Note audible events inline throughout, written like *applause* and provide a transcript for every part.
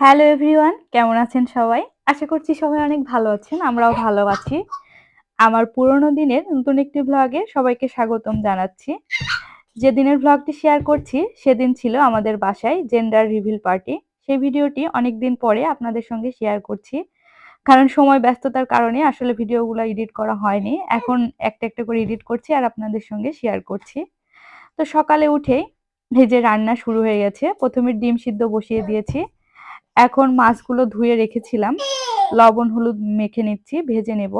Hello everyone কেমন আছেন সবাই? আশা করছি সবাই অনেক ভালো আছেন, আমরাও ভালো আছি। আমার পুরোনো দিনের নতুন একটি ব্লগে সবাইকে স্বাগতম জানাচ্ছি। যে দিনের ব্লগটি শেয়ার করছি, সেদিন ছিল আমাদের বাসায় জেন্ডার রিভিল পার্টি সেই ভিডিওটি অনেক দিন পরে আপনাদের সঙ্গে শেয়ার করছি। কারণ সময় ব্যস্ততার কারণে আসলে ভিডিওগুলো এডিট করা হয়নি। এখন একটা একটা করে এডিট করছি আর আপনাদের সঙ্গে শেয়ার করছি। তো সকালে উঠেই যে রান্না শুরু হয়ে গেছে, প্রথমে ডিম সিদ্ধ বসিয়ে দিয়েছি। এখন মাছগুলো ধুয়ে রেখেছিলাম। লবণ, হলুদ মেখে নিচ্ছি, ভেজে নেব।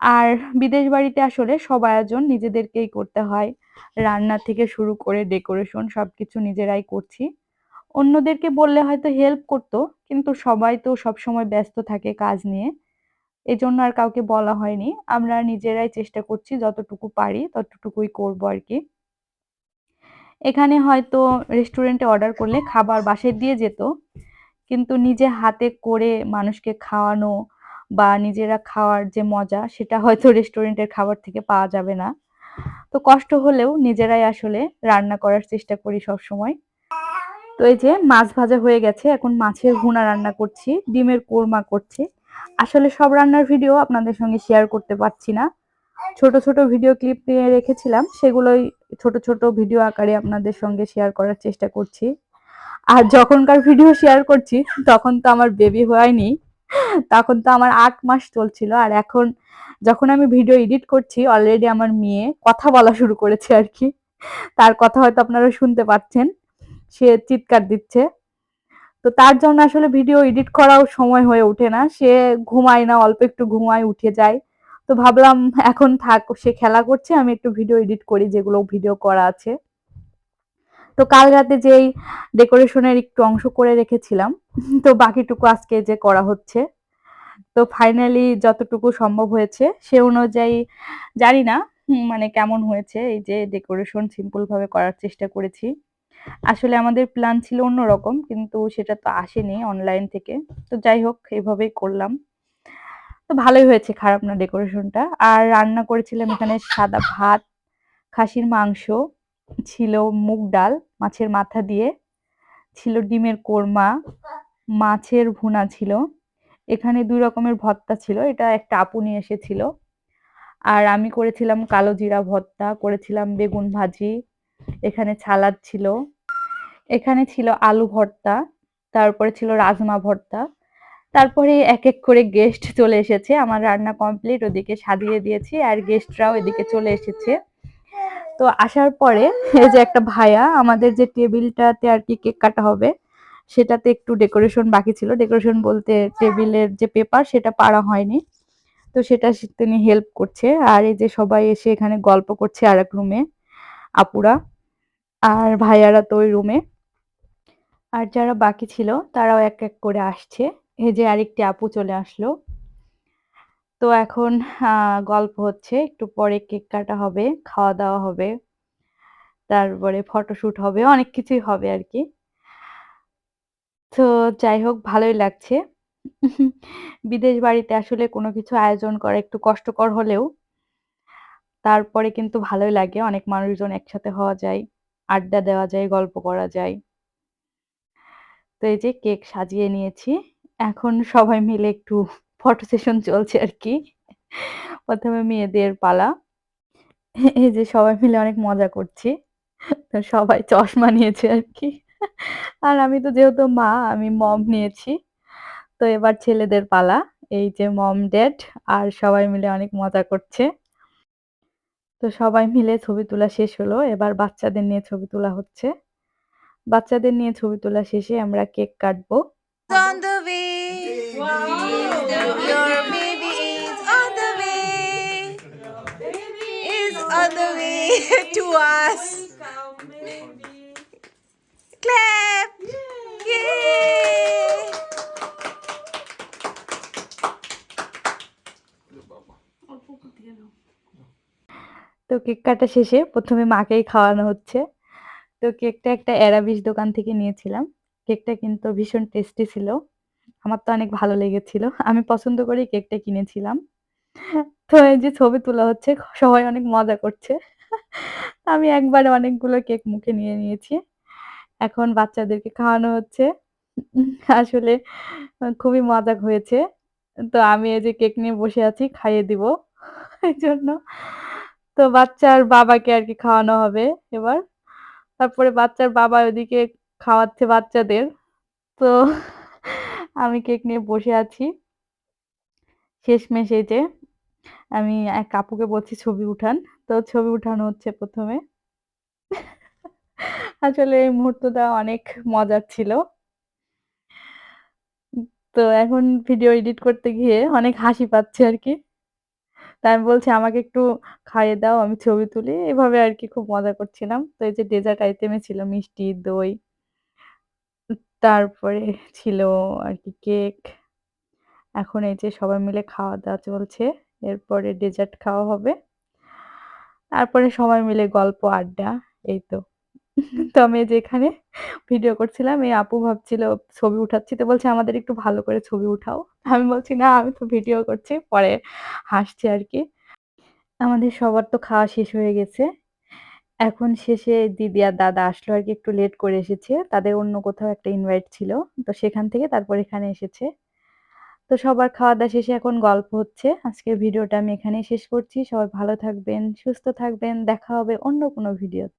আর বিদেশ বাড়িতে আসলে সব আয়োজন নিজেদেরকেই করতে হয়। রান্না থেকে শুরু করে ডেকোরেশন সবকিছু নিজেরাই করছি। অন্যদেরকে বললে হয়তো হেল্প করতো, কিন্তু সবাই তো সবসময় ব্যস্ত থাকে কাজ নিয়ে। এজন্য আর কাউকে বলা হয়নি। আমরা নিজেরাই চেষ্টা করছি, যতটুকু পারি ততটুকুই করব আর কি। এখানে হয়তো রেস্টুরেন্টে অর্ডার করলে খাবার বাসায় দিয়ে যেত, কিন্তু নিজে হাতে করে মানুষকে খাওয়ানো বা নিজেরা খাওয়ার যে মজা, সেটা হয়তো রেস্টুরেন্টের খাবার থেকে পাওয়া যাবে না। তো কষ্ট হলেও নিজেরাই আসলে রান্না করার চেষ্টা করি সব সময় তো এই যে মাছ ভাজা হয়ে গেছে, এখন মাছের ভুনা রান্না করছি, ডিমের কোরমা করছি। আসলে সব রান্নার ভিডিও আপনাদের সঙ্গে শেয়ার করতে পারছি না। ছোট ছোট ভিডিও ক্লিপ নিয়ে রেখেছিলাম। সেগুলোই ছোট ছোট ভিডিও আকারে আপনাদের সঙ্গে শেয়ার করার চেষ্টা করছি। আর যখনকার ভিডিও শেয়ার করছি, তখন তো আমার বেবি হয়নি। তখন তো আমার আট মাস চলছিল। আর এখন যখন আমি ভিডিও এডিট করছি অলরেডি আমার মেয়ে কথা বলা শুরু করেছে আর কি। তার কথা হয়তো আপনারা শুনতে পাচ্ছেন। সে চিৎকার দিচ্ছে। তো তার জন্য আসলে ভিডিও এডিট করাও সময় হয়ে ওঠে না। সে ঘুমায় না, অল্প একটু ঘুমায়, উঠে যায়। তো ভাবলাম এখন থাক সে খেলা করছে, আমি একটু ভিডিও এডিট করি যেগুলো ভিডিও করা আছে। তো কাল রাতে যেই ডেকোরেশনের একটু অংশ করে রেখেছিলাম, *laughs* তো বাকিটুকু আজকে যে করা হচ্ছে। তো ফাইনালি যতটুকু সম্ভব হয়েছে, সে অনুযায়ী জানি না মানে কেমন হয়েছে, এই যে ডেকোরেশন সিম্পল ভাবে করার চেষ্টা করেছি। আসলে আমাদের প্ল্যান ছিল অন্যরকম, কিন্তু সেটা তো আসেনি অনলাইন থেকে। তো যাই হোক, এভাবেই করলাম। তো ভালোই হয়েছে খারাপ না ডেকোরেশনটা আর রান্না করেছিলাম এখানে সাদা ভাত, খাসির মাংস, ছিল মুগ ডাল মাছের মাথা দিয়ে, ছিল ডিমের কোরমা, মাছের ভুনা ছিল। এখানে দুই রকমের ভর্তা ছিল, এটা একটা আপু নিয়ে এসেছিল। আর আমি করেছিলাম কালো জিরা ভর্তা, করেছিলাম বেগুন ভাজি, এখানে ছালাদ ছিল। এখানে ছিল আলু ভর্তা, তারপরে ছিল রাজমা ভর্তা। তারপরে এক এক করে গেস্ট চলে এসেছে, আমার রান্না কমপ্লিট ওদিকে সাজিয়ে দিয়েছি আর গেস্টরাও এদিকে চলে এসেছে। তো আসার পরে এই যে একটা ভাইয়া আমাদের যে টেবিলটাতে আর কি কেক কাটা হবে, সেটাতে একটু ডেকোরেশন বাকি ছিল। ডেকোরেশন বলতে টেবিলের যে পেপার সেটা পাড়া হয়নি। তো সেটা তিনি হেল্প করছে। আর এই যে সবাই এসে এখানে গল্প করছে আর এক রুমে আপুরা আর ভাইয়ারা তো ওই রুমে আর যারা বাকি ছিল, তারাও এক এক করে আসছে। এই যে আরেকটি আপু চলে আসলো। তো এখন গল্প হচ্ছে, একটু পরে কেক কাটা হবে, খাওয়া দাওয়া হবে, তারপরে ফটোশুট হবে, অনেক কিছুই হবে আর কি তো যাই হোক, ভালোই লাগছে। বিদেশ বাড়িতে আসলে কোনো কিছু আয়োজন করা একটু কষ্টকর হলেও, তারপরে কিন্তু ভালোই লাগে, অনেক মানুষজন একসাথে হওয়া যায়, আড্ডা দেওয়া যায়, গল্প করা যায়। তো এই যে কেক সাজিয়ে নিয়েছি। এখন সবাই মিলে একটু ফটো সেশন চলছে আর কি। প্রথমে মেয়েদের পালা। এই যে সবাই মিলে অনেক মজা করছি। তো সবাই চশমা নিয়েছে আর কি। আর আমি তো যেহেতু মা, আমি মম নিয়েছি। তো এবার ছেলেদের পালা। এই যে মম ড্যাড আর সবাই মিলে অনেক মজা করছে। তো সবাই মিলে ছবি তোলা শেষ হলো। এবার বাচ্চাদের নিয়ে ছবি তোলা হচ্ছে। বাচ্চাদের নিয়ে ছবি তোলা শেষে আমরা কেক কাটবো। On the way. Your baby is on the way. Is on the way to us. Clap. Yay. তো কেক কাটা শেষে প্রথমে মাকেই খাওয়ানো হচ্ছে তো কেকটা একটা অ্যারাবিস দোকান থেকে নিয়েছিলাম কেকটা কিন্তু ভীষণ টেস্টি ছিল। আমার তো অনেক ভালো লেগেছিল। আমি পছন্দ করেই কেকটা কিনেছিলাম। তো এই যে ছবি তোলা হচ্ছে, সবাই অনেক মজা করছে। আমি একবার অনেকগুলো কেক মুখে নিয়ে নিয়েছি। এখন বাচ্চাদেরকে খাওয়ানো হচ্ছে। আসলে খুবই মজা হয়েছে। তো আমি এই যে কেক নিয়ে বসে আছি, খাইয়ে দিব। এই জন্য। তো বাচ্চার বাবাকে আর কি খাওয়ানো হবে এবার। তারপরে বাচ্চার বাবা ওদিকে খাওয়াচ্ছে বাচ্চাদের। তো আমি কেক নিয়ে বসে আছি। শেষমেশ এই যে আমি এক কাপুকে বলছি ছবি উঠান। তো ছবি উঠানো হচ্ছে প্রথমে আসলে এই মুহূর্তটা অনেক মজার ছিল। তো এখন ভিডিও এডিট করতে গিয়ে অনেক হাসি পাচ্ছে আর কি তো আমি বলছি, "আমাকে একটু খাইয়ে দাও, আমি ছবি তুলি।" এভাবে আর কি খুব মজা করছিলাম। তো এই যে ডেজার্ট আইটেমে ছিল মিষ্টি, দই। তারপরে ছিল আর কি কেক। এখন এই যে সবাই মিলে খাওয়া-দাওয়া চলছে। এরপরে ডেজার্ট খাওয়া হবে। তারপরে সবাই মিলে গল্প, আড্ডা এই তো। তো আমি যেখানে ভিডিও করছিলাম। এই আপু ভাবছিল ছবি উঠাচ্ছি। তো বলছে, "আমাদের একটু ভালো করে ছবি উঠাও।" আমি বলছি, "না, আমি তো ভিডিও করছি।" পরে হাসছি আর কি আমাদের সবার তো খাওয়া শেষ হয়ে গেছে। এখন শেষে দিদি আর দাদা আসলো আর কি একটু লেট করে এসেছে। তাদের অন্য কোথাও একটা ইনভাইট ছিল। তো সেখান থেকে তারপর এখানে এসেছে। তো সবার খাওয়া-দাওয়া শেষে এখন গল্প হচ্ছে। আজকের ভিডিওটা আমি এখানে শেষ করছি। সবাই ভালো থাকবেন, সুস্থ থাকবেন। দেখা হবে অন্য কোনো ভিডিও